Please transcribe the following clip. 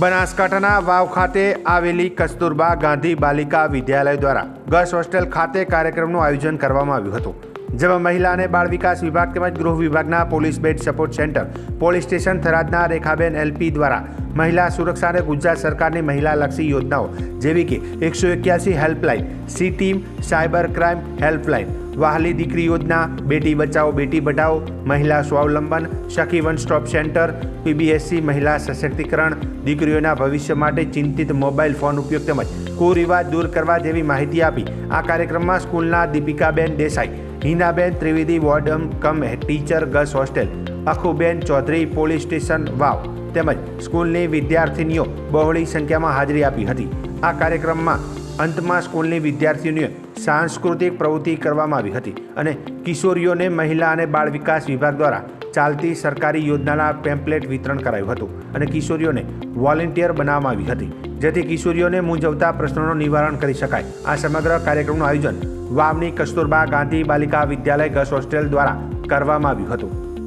બનાસકાંઠાના વાવ ખાતે આવેલી કસ્તુરબા ગાંધી બાલિકા વિદ્યાલય દ્વારા ગર્લ્સ હોસ્ટેલ ખાતે કાર્યક્રમનું આયોજન કરવામાં આવ્યું હતું, જેમાં મહિલા અને બાળ વિકાસ વિભાગ તેમજ ગૃહ વિભાગના police bed support centre, police station થરાદના Rekhaben LP દ્વારા મહિલા સુરક્ષા અને ગુજરાત સરકારની મહિલાલક્ષી યોજનાઓ, જેવી કે એકસો એક્યાસી helpline, C team, cyber crime helpline Vahali Dikri Yojana, Beti Bachao, Beti Padhao, મહિલા સ્વાવલંબન, સખી વન સ્ટોપ સેન્ટર, પીબીએસસી મહિલા સશક્તિકરણ, દીકરીઓના ભવિષ્ય માટે ચિંતિત મોબાઈલ ફોન ઉપયોગ તેમજ કુરિવાજ દૂર કરવા જેવી માહિતી આપી. આ કાર્યક્રમમાં સ્કૂલના Dipikaben Desai, Hinaben Trivedi warden cum teacher girls hostel, Akhuben Chaudhari police station Vav, તેમજ સ્કૂલની વિદ્યાર્થિનીઓ બહોળી સંખ્યામાં હાજરી આપી હતી. આ કાર્યક્રમમાં અંતમાં સ્કૂલની વિદ્યાર્થીઓની સાંસ્કૃતિક પ્રવૃત્તિ કરવામાં આવી હતી અને કિશોરીઓને મહિલા અને બાળ વિકાસ વિભાગ દ્વારા ચાલતી સરકારી યોજનાના પેમ્પલેટ વિતરણ કરાયું હતું અને કિશોરીઓને વોલેન્ટિયર બનાવવામાં આવી હતી. જેથી કિશોરીઓને મૂંઝવતા પ્રશ્નોનું નિવારણ કરી શકાય. આ સમગ્ર કાર્યક્રમનું આયોજન વાવની કસ્તુરબા ગાંધી બાલિકા વિદ્યાલય ગર્લ્સ હોસ્ટેલ દ્વારા કરવામાં આવ્યું હતું.